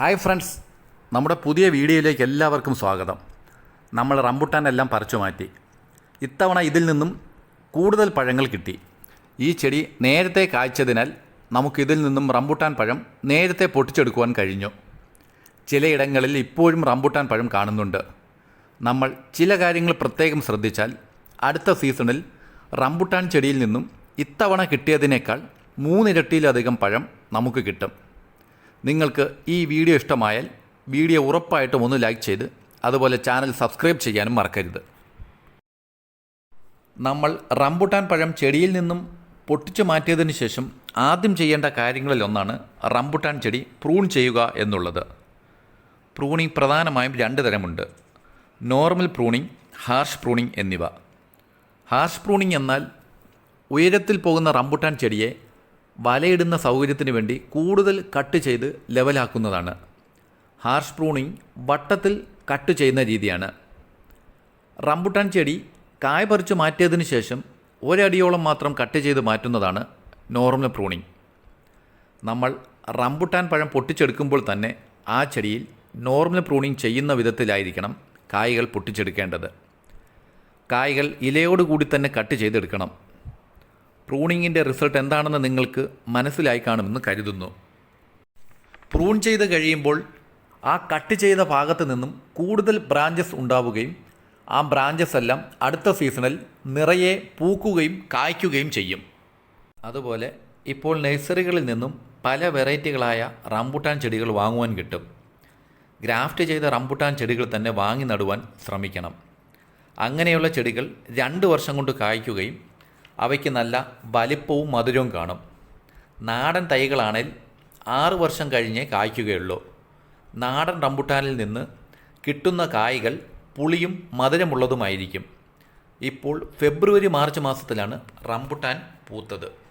Hi friends. നമ്മുടെ പുതിയ വീഡിയോയിലേക്ക് എല്ലാവർക്കും സ്വാഗതം. നമ്മൾ റംബുട്ടാനെല്ലാം പറിച്ചു മാറ്റി. ഇത്തവണ ഇതിൽ നിന്നും കൂടുതൽ പഴങ്ങൾ കിട്ടി. ഈ ചെടി നേരത്തെ കായ്ച്ചതിനാൽ നമുക്കിതിൽ നിന്നും റംബുട്ടാൻ പഴം നേരത്തെ പൊട്ടിച്ചെടുക്കുവാൻ കഴിഞ്ഞു. ചിലയിടങ്ങളിൽ ഇപ്പോഴും റംബുട്ടാൻ പഴം കാണുന്നുണ്ട്. നമ്മൾ ചില കാര്യങ്ങൾ പ്രത്യേകം ശ്രദ്ധിച്ചാൽ അടുത്ത സീസണിൽ റംബുട്ടാൻ ചെടിയിൽ നിന്നും ഇത്തവണ കിട്ടിയതിനേക്കാൾ മൂന്നിരട്ടിയിലധികം പഴം നമുക്ക് കിട്ടും. നിങ്ങൾക്ക് ഈ വീഡിയോ ഇഷ്ടമായാൽ വീഡിയോ ഉറപ്പായിട്ടും ഒന്ന് ലൈക്ക് ചെയ്ത് അതുപോലെ ചാനൽ സബ്സ്ക്രൈബ് ചെയ്യാനും മറക്കരുത്. നമ്മൾ റംബുട്ടാൻ പഴം ചെടിയിൽ നിന്നും പൊട്ടിച്ചു മാറ്റിയതിന് ശേഷം ആദ്യം ചെയ്യേണ്ട കാര്യങ്ങളിലൊന്നാണ് റംബുട്ടാൻ ചെടി പ്രൂൺ ചെയ്യുക എന്നുള്ളത്. പ്രൂണിംഗ് പ്രധാനമായും രണ്ട് തരമുണ്ട്. നോർമൽ പ്രൂണിംഗ് ഹാർഷ് പ്രൂണിംഗ് എന്നിവ. ഹാർഷ് പ്രൂണിംഗ് എന്നാൽ ഉയരത്തിൽ പോകുന്ന റംബുട്ടാൻ ചെടിയെ വലയിടുന്ന സൗകര്യത്തിന് വേണ്ടി കൂടുതൽ കട്ട് ചെയ്ത് ലെവലാക്കുന്നതാണ്. ഹാർഷ് പ്രൂണിംഗ് വട്ടത്തിൽ കട്ട് ചെയ്യുന്ന രീതിയാണ്. റംബുട്ടാൻ ചെടി കായ പറിച്ചു മാറ്റിയതിന് ശേഷം ഒരടിയോളം മാത്രം കട്ട് ചെയ്ത് മാറ്റുന്നതാണ് നോർമൽ പ്രൂണിംഗ്. നമ്മൾ റംബുട്ടാൻ പഴം പൊട്ടിച്ചെടുക്കുമ്പോൾ തന്നെ ആ ചെടിയിൽ നോർമൽ പ്രൂണിംഗ് ചെയ്യുന്ന വിധത്തിലായിരിക്കണം കായ്കൾ പൊട്ടിച്ചെടുക്കേണ്ടത്. കായ്കൾ ഇലയോടുകൂടി തന്നെ കട്ട് ചെയ്തെടുക്കണം. പ്രൂണിങ്ങിന്റെ റിസൾട്ട് എന്താണെന്ന് നിങ്ങൾക്ക് മനസ്സിലായി കാണുമെന്ന് കരുതുന്നു. പ്രൂൺ ചെയ്ത് കഴിയുമ്പോൾ ആ കട്ട് ചെയ്ത ഭാഗത്ത് നിന്നും കൂടുതൽ ബ്രാഞ്ചസ് ഉണ്ടാവുകയും ആ ബ്രാഞ്ചസ് എല്ലാം അടുത്ത സീസണിൽ നിറയെ പൂക്കുകയും കായ്ക്കുകയും ചെയ്യും. അതുപോലെ ഇപ്പോൾ നഴ്സറികളിൽ നിന്നും പല വെറൈറ്റികളായ റംബുട്ടാൻ ചെടികൾ വാങ്ങുവാൻ കിട്ടും. ഗ്രാഫ്റ്റ് ചെയ്ത റംബുട്ടാൻ ചെടികൾ തന്നെ വാങ്ങി നടുവാൻ ശ്രമിക്കണം. അങ്ങനെയുള്ള ചെടികൾ രണ്ട് വർഷം കൊണ്ട് കായ്ക്കുകയും അവയ്ക്ക് നല്ല വലിപ്പവും മധുരവും കാണും. നാടൻ തൈകളാണെങ്കിൽ ആറ് വർഷം കഴിഞ്ഞേ കായ്ക്കുകയുള്ളൂ. നാടൻ റംബുട്ടാനിൽ നിന്ന് കിട്ടുന്ന കായ്കൾ പുളിയും മധുരമുള്ളതുമായിരിക്കും. ഇപ്പോൾ ഫെബ്രുവരി മാർച്ച് മാസത്തിലാണ് റംബുട്ടാൻ പൂത്തത്.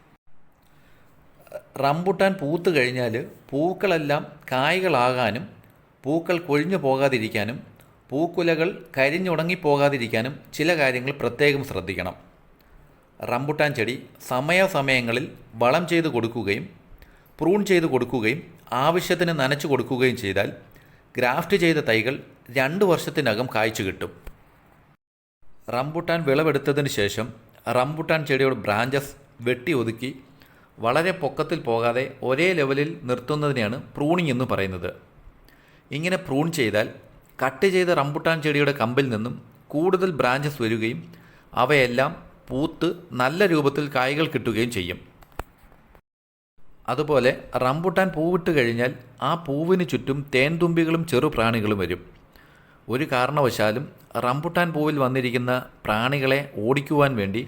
റംബുട്ടാൻ പൂത്ത് കഴിഞ്ഞാൽ പൂക്കളെല്ലാം കായ്കളാകാനും പൂക്കൾ കൊഴിഞ്ഞു പോകാതിരിക്കാനും പൂക്കുലകൾ കരിഞ്ഞുണങ്ങിപ്പോകാതിരിക്കാനും ചില കാര്യങ്ങൾ പ്രത്യേകം ശ്രദ്ധിക്കണം. റംബുട്ടാൻ ചെടി സമയാസമയങ്ങളിൽ വളം ചെയ്ത് കൊടുക്കുകയും പ്രൂൺ ചെയ്ത് കൊടുക്കുകയും ആവശ്യത്തിന് നനച്ചു കൊടുക്കുകയും ചെയ്താൽ ഗ്രാഫ്റ്റ് ചെയ്ത തൈകൾ രണ്ട് വർഷത്തിനകം കായ്ച്ചു കിട്ടും. റംബുട്ടാൻ വിളവെടുത്തതിന് ശേഷം റംബുട്ടാൻ ചെടിയുടെ ബ്രാഞ്ചസ് വെട്ടി ഒതുക്കി വളരെ പൊക്കത്തിൽ പോകാതെ ഒരേ ലെവലിൽ നിർത്തുന്നതിനെയാണ് പ്രൂണിംഗ് എന്ന് പറയുന്നത്. ഇങ്ങനെ പ്രൂൺ ചെയ്താൽ കട്ട് ചെയ്ത റംബുട്ടാൻ ചെടിയുടെ കമ്പിൽ നിന്നും കൂടുതൽ ബ്രാഞ്ചസ് വരികയും അവയെല്ലാം പൂത്ത് നല്ല രൂപത്തിൽ കായ്കൾ കിട്ടുകയും ചെയ്യും. അതുപോലെ റംബുട്ടാൻ പൂവിട്ട് കഴിഞ്ഞാൽ ആ പൂവിന് ചുറ്റും തേൻതുമ്പികളും ചെറുപ്രാണികളും വരും. ഒരു കാരണവശാലും റംബുട്ടാൻ പൂവിൽ വന്നിരിക്കുന്ന പ്രാണികളെ ഓടിക്കുവാൻ വേണ്ടി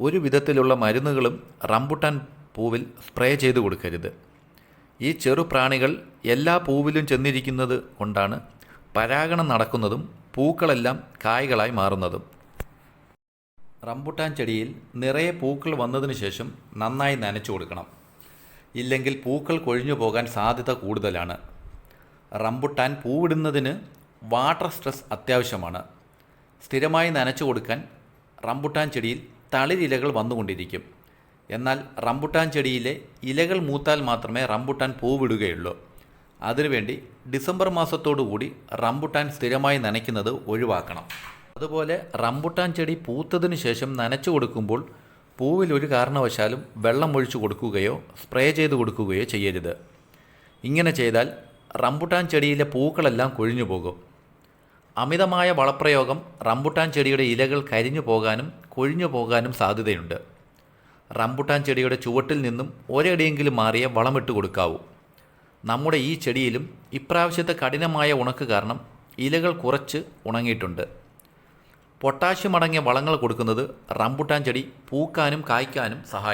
ഒരു വിധത്തിലുള്ള മരുന്നുകളും റംബുട്ടാൻ പൂവിൽ സ്പ്രേ ചെയ്ത് കൊടുക്കരുത്. ഈ ചെറുപ്രാണികൾ എല്ലാ പൂവിലും ചെന്നിരിക്കുന്നത് കൊണ്ടാണ് പരാഗണം നടക്കുന്നതും പൂക്കളെല്ലാം കായ്കളായി മാറുന്നതും. റംബുട്ടാൻ ചെടിയിൽ നിറയെ പൂക്കൾ വന്നതിന് ശേഷം നന്നായി നനച്ചു കൊടുക്കണം. ഇല്ലെങ്കിൽ പൂക്കൾ കൊഴിഞ്ഞു പോകാൻ സാധ്യത കൂടുതലാണ്. റംബുട്ടാൻ പൂവിടുന്നതിന് വാട്ടർ സ്ട്രെസ് അത്യാവശ്യമാണ്. സ്ഥിരമായി നനച്ചു കൊടുക്കാൻ റംബുട്ടാൻ ചെടിയിൽ തളിരിലകൾ വന്നുകൊണ്ടിരിക്കും. എന്നാൽ റംബുട്ടാൻ ചെടിയിലെ ഇലകൾ മൂത്താൽ മാത്രമേ റംബുട്ടാൻ പൂവിടുകയുള്ളൂ. അതിനുവേണ്ടി ഡിസംബർ മാസത്തോടുകൂടി റംബുട്ടാൻ സ്ഥിരമായി നനയ്ക്കുന്നത് ഒഴിവാക്കണം. അതുപോലെ റംബുട്ടാൻ ചെടി പൂത്തതിനു ശേഷം നനച്ചു കൊടുക്കുമ്പോൾ പൂവിൽ ഒരു കാരണവശാലും വെള്ളം ഒഴിച്ചു കൊടുക്കുകയോ സ്പ്രേ ചെയ്ത് കൊടുക്കുകയോ ചെയ്യരുത്. ഇങ്ങനെ ചെയ്താൽ റംബുട്ടാൻ ചെടിയിലെ പൂക്കളെല്ലാം കൊഴിഞ്ഞു പോകും. അമിതമായ വളപ്രയോഗം റംബുട്ടാൻ ചെടിയുടെ ഇലകൾ കരിഞ്ഞു പോകാനും കൊഴിഞ്ഞു പോകാനും സാധ്യതയുണ്ട്. റംബുട്ടാൻ ചെടിയുടെ ചുവട്ടിൽ നിന്നും ഒരടിയെങ്കിലും മാറിയ വളമിട്ട് കൊടുക്കാവൂ. നമ്മുടെ ഈ ചെടിയിലും ഇപ്രാവശ്യത്തെ കഠിനമായ ഉണക്ക് കാരണം ഇലകൾ കുറച്ച് ഉണങ്ങിയിട്ടുണ്ട്. പൊട്ടാഷ്യം അടങ്ങിയ വളങ്ങൾ കൊടുക്കുന്നത് റംബുട്ടാൻ ചെടി പൂക്കാനും കായ്ക്കാനും സഹായിക്കും.